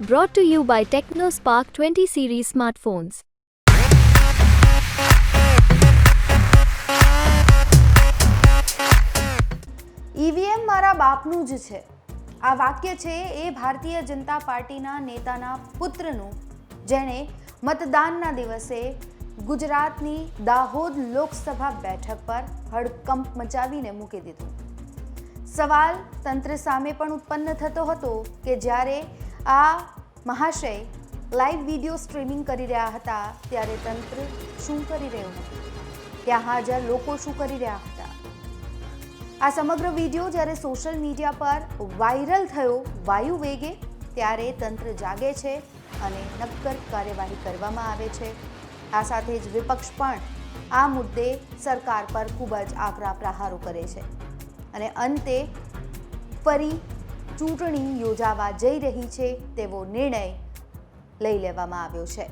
Brought to you by TechnoSpark 20 series smartphones. EVM મારા બાપનું જ છે આ વાક્ય છે એ ભારતીય જનતા પાર્ટીના નેતાના પુત્રનું, જેણે મતદાનના દિવસે ગુજરાતની દાહોદ લોકસભા બેઠક પર હડકંપ મચાવીને મૂકી દીધું સવાલ તંત્ર સામે પણ ઉત્પન્ન થતો હતો કે જ્યારે આ મહાશય લાઈવ વીડિયો સ્ટ્રીમિંગ કરી રહ્યા હતા ત્યારે તંત્ર શું કરી રહ્યું હતું? ત્યાં હાજર લોકો શું કરી રહ્યા હતા? આ સમગ્ર વીડિયો જ્યારે સોશિયલ મીડિયા પર વાયરલ થયો વાયુ વેગે, ત્યારે તંત્ર જાગે છે અને નક્કર કાર્યવાહી કરવામાં આવે છે. આ સાથે જ વિપક્ષ પણ આ મુદ્દે સરકાર પર ખૂબ જ આકરા પ્રહારો કરે છે. અને અંતે ફરી ચૂંટણી યોજાવા જઈ રહી છે તેવો નિર્ણય લઈ લેવામાં આવ્યો છે.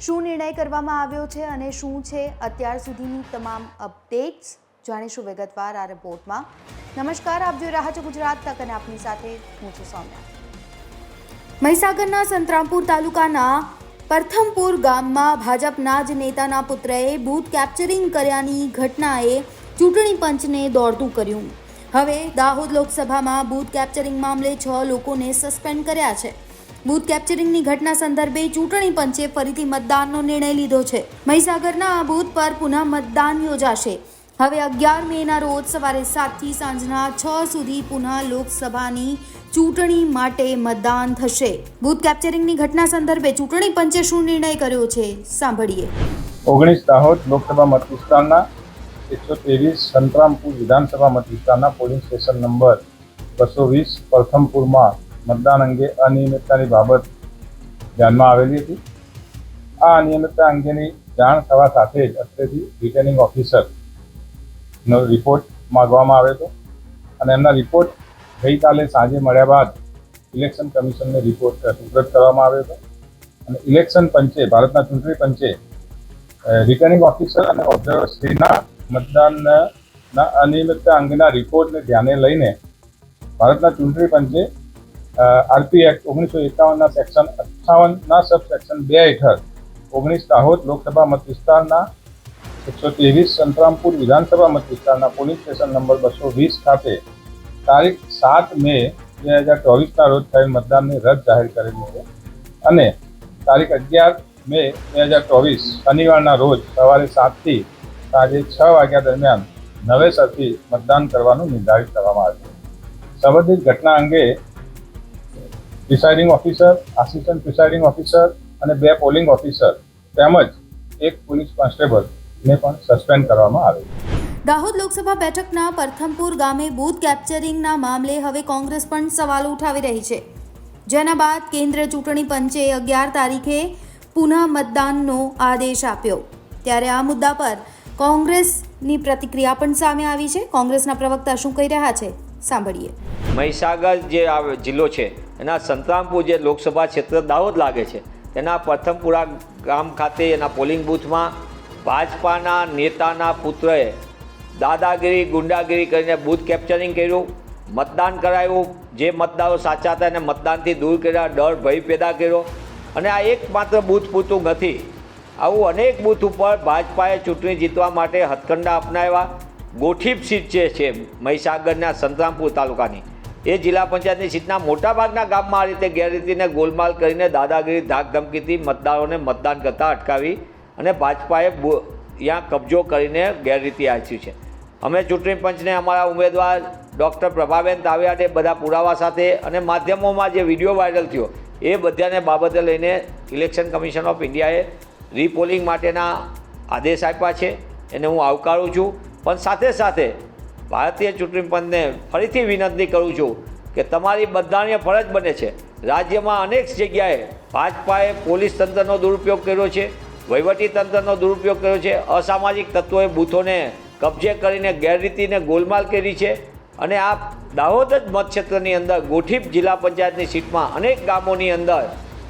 શું નિર્ણય કરવામાં આવ્યો છે અને શું છે? અત્યાર સુધીની તમામ અપડેટ્સ જાણીશું વિગતવાર આ રિપોર્ટમાં. નમસ્કાર, આપ જોઈ રહ્યા છો ગુજરાત તક અને આપની સાથે હું છું સૌમ્યા. મહીસાગરના સંતરામપુર તાલુકાના પ્રથમપુર ગામમાં ભાજપના જ નેતાના પુત્રએ બૂથ કેપ્ચરિંગ કર્યાની ઘટનાએ ચૂંટણી પંચને દોડતું કર્યું. હવે દાહોદ લોકસભામાં બૂથ કેપ્ચરિંગ મામલે છ લોકોને સસ્પેન્ડ કર્યા છે. બૂથ કેપ્ચરિંગની ઘટના સંદર્ભે ચૂંટણી પંચે ફરીથી મતદાનનો નિર્ણય લીધો છે. મહીસાગરના આ બૂથ પર પુનઃ મતદાન યોજાશે. હવે અગિયાર મેના રોજ સવારે સાતથી સાંજના છ સુધી પુનઃ લોકસભાની ચૂંટણી માટે મતદાન થશે. બૂથ કેપ્ચરિંગની ઘટના સંદર્ભે ચૂંટણી પંચે શું નિર્ણય કર્યો છે? સાંભળીએ. ઓગણીસ દાહોદ લોકસભા મત એકસો ત્રેવીસ સંતરામપુર વિધાનસભા મત વિસ્તારના પોલિંગ સ્ટેશન નંબર બસો વીસ પ્રથમપુરમાં મતદાન અંગે અનિયમિતતાની બાબત ધ્યાનમાં આવેલી હતી. આ અનિયમિતતા અંગેની જાણ થવા સાથે જ અત્રેથી રિટર્નિંગ ઓફિસરનો રિપોર્ટ માગવામાં આવ્યો હતો અને એમના રિપોર્ટ ગઈકાલે સાંજે મળ્યા બાદ ઇલેક્શન કમિશનને રિપોર્ટ સુપ્રત કરવામાં આવ્યો હતો. અને ઇલેક્શન પંચે, ભારતના ચૂંટણી પંચે રિટર્નિંગ ઓફિસર અને ઓબ્ઝર્વરશ્રીના મતદાનના અનિયમિતતા અંગેના રિપોર્ટને ધ્યાને લઈને ભારતના ચૂંટણી પંચે આરપી એક્ટ ઓગણીસો એકાવનના સેક્શન અઠ્ઠાવનના સબ સેક્શન બે હેઠળ ઓગણીસ દાહોદ લોકસભા મત વિસ્તારના એકસો ત્રેવીસ સંતરામપુર વિધાનસભા મત વિસ્તારના પોલીસ સ્ટેશન નંબર બસો વીસ ખાતે તારીખ સાત મે બે હજાર ચોવીસના રોજ થયેલ મતદાનને રદ જાહેર કરેલી છે. અને તારીખ અગિયાર મે બે હજાર ચોવીસ શનિવારના રોજ સવારે સાતથી સાંજે છ વાગ્યા દરમિયાન નવેસરથી મતદાન કરવાનું નિર્ધારિત કરવામાં આવ્યું સંબંધિત ઘટના અંગે presiding officer, assistant presiding officer અને બે પોલિંગ ઓફિસર તેમજ એક પોલીસ કોન્સ્ટેબલને પણ સસ્પેન્ડ કરવામાં આવ્યું દાહોદ લોકસભા બેઠકના પ્રથમપુર ગામે બૂથ કેપ્ચરિંગના મામલે હવે કોંગ્રેસ પણ સવાલ ઉઠાવી રહી છે. જેના બાદ કેન્દ્ર ચૂંટણી પંચે અગિયાર તારીખે પુનઃ મતદાનનો આદેશ આપ્યો. ત્યારે આ મુદ્દા પર કોંગ્રેસની પ્રતિક્રિયા પણ સામે આવી છે. કોંગ્રેસના પ્રવક્તા શું કહી રહ્યા છે? સાંભળીએ. મહીસાગર જે આ જિલ્લો છે, એના સંતરામપુર જે લોકસભા ક્ષેત્ર દાહોદ લાગે છે, તેના પ્રથમપુરા ગામ ખાતે, એના પોલિંગ બૂથમાં ભાજપાના નેતાના પુત્રએ દાદાગીરી, ગુંડાગીરી કરીને બૂથ કેપ્ચરિંગ કર્યું, મતદાન કરાવ્યું જે મતદારો સાચા હતા એને મતદાનથી દૂર કર્યા, ડર, ભય પેદા કર્યો. અને આ એકમાત્ર બૂથ પૂરતું નથી. આવું અનેક બૂથ ઉપર ભાજપાએ ચૂંટણી જીતવા માટે હથકંડા અપનાવ્યા. ગોઠીપ સીટ જે છે મહીસાગરના સંતરામપુર તાલુકાની, એ જિલ્લા પંચાયતની સીટના મોટાભાગના ગામમાં આ રીતે ગેરરીતિને ગોલમાલ કરીને દાદાગીરી ધાકધમકીથી મતદારોને મતદાન કરતા અટકાવી અને ભાજપાએ ત્યાં કબજો કરીને ગેરરીતિ આચરી છે. અમે ચૂંટણી પંચને અમારા ઉમેદવાર ડૉક્ટર પ્રભાબેન તાવિયાને બધા પુરાવા સાથે અને માધ્યમોમાં જે વીડિયો વાયરલ થયો, એ બધાને બાબતે લઈને ઇલેક્શન કમિશન ઓફ ઇન્ડિયાએ રીપોલિંગ માટેના આદેશ આપ્યા છે. એને હું આવકારું છું. પણ સાથે સાથે ભારતીય ચૂંટણી પંચને ફરીથી વિનંતી કરું છું કે તમારી બધાની ફરજ બને છે. રાજ્યમાં અનેક જગ્યાએ ભાજપાએ પોલીસ તંત્રનો દુરુપયોગ કર્યો છે, વહીવટી તંત્રનો દુરુપયોગ કર્યો છે, અસામાજિક તત્વોએ બૂથોને કબજે કરીને ગેરરીતિને ગોલમાલ કરી છે અને આ દાહોદ જ મતક્ષેત્રની અંદર ગોઠીપ જિલ્લા પંચાયતની સીટમાં અનેક ગામોની અંદર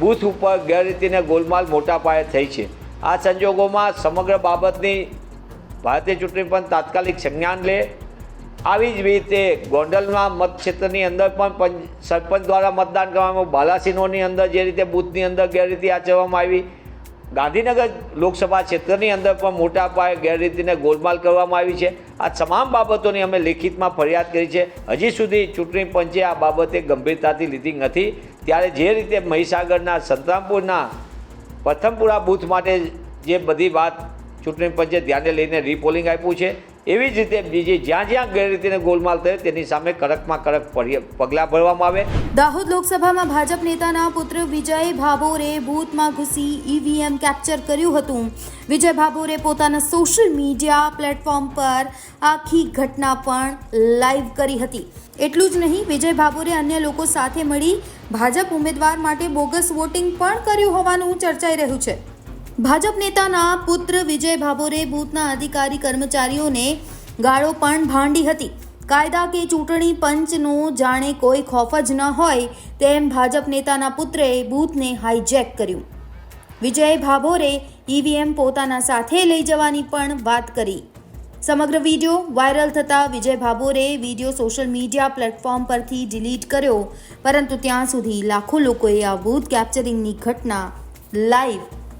બૂથ ઉપર ગેરરીતિને ગોલમાલ મોટા પાયે થઈ છે. આ સંજોગોમાં સમગ્ર બાબતની ભારતીય ચૂંટણી પણ તાત્કાલિક સંજ્ઞાન લે. આવી જ રીતે ગોંડલના મત ક્ષેત્રની અંદર પણ પંચ, સરપંચ દ્વારા મતદાન કરવામાં બાલાસિનોની અંદર જે રીતે બૂથની અંદર ગેરરીતિ આચરવામાં આવી. ગાંધીનગર લોકસભા ક્ષેત્રની અંદર પણ મોટા પાયે ગેરરીતિને ગોલમાલ કરવામાં આવી છે. આ તમામ બાબતોની અમે લેખિતમાં ફરિયાદ કરી છે. હજી સુધી ચૂંટણી પંચે આ બાબતે ગંભીરતાથી લીધી નથી. ત્યારે જે રીતે મહીસાગરના, સંતરામપુરના, પ્રથમપુરા બૂથ માટે જે બધી વાત ચૂંટણી પંચે ધ્યાને લઈને રીપોલિંગ આપ્યું છે એવી જ રીતે બીજી જ્યાં જ્યાં ગેરરીતિને ગોલમાલ થયો, તેની સામે કડકમાં કડક પગલાં ભરવામાં આવે. દાહોદ લોકસભામાં ભાજપ નેતાના પુત્ર વિજય ભાભોરે બૂથમાં ઘૂસી ઈવીએમ કેપ્ચર કર્યું હતું. વિજય ભાભોરે પોતાના સોશિયલ મીડિયા પ્લેટફોર્મ પર આખી ઘટના પણ લાઈવ કરી હતી. એટલું જ નહીં, વિજય ભાભોરે અન્ય લોકો સાથે મળી ભાજપ ઉમેદવાર માટે બોગસ વોટિંગ પણ કર્યું હોવાનું ચર્ચાઈ રહ્યું છે. ભાજપ નેતાના પુત્ર વિજય ભાભોરે બૂથના અધિકારી કર્મચારીઓને ગાળો પણ ભાંડી હતી. કાયદા કે ચૂંટણી પંચનો જાણે કોઈ ખોફ જ ન હોય તેમ ભાજપ નેતાના પુત્રએ બૂથને હાઈજેક કર્યું. વિજય ભાભોરે ઈવીએમ પોતાના સાથે લઈ જવાની પણ વાત કરી. સમગ્ર વીડિયો વાયરલ થતાં વિજય ભાભોરે વીડિયો સોશિયલ મીડિયા પ્લેટફોર્મ પરથી ડિલીટ કર્યો. પરંતુ ત્યાં સુધી લાખો લોકોએ આ બૂથ કેપ્ચરિંગની ઘટના લાઈવ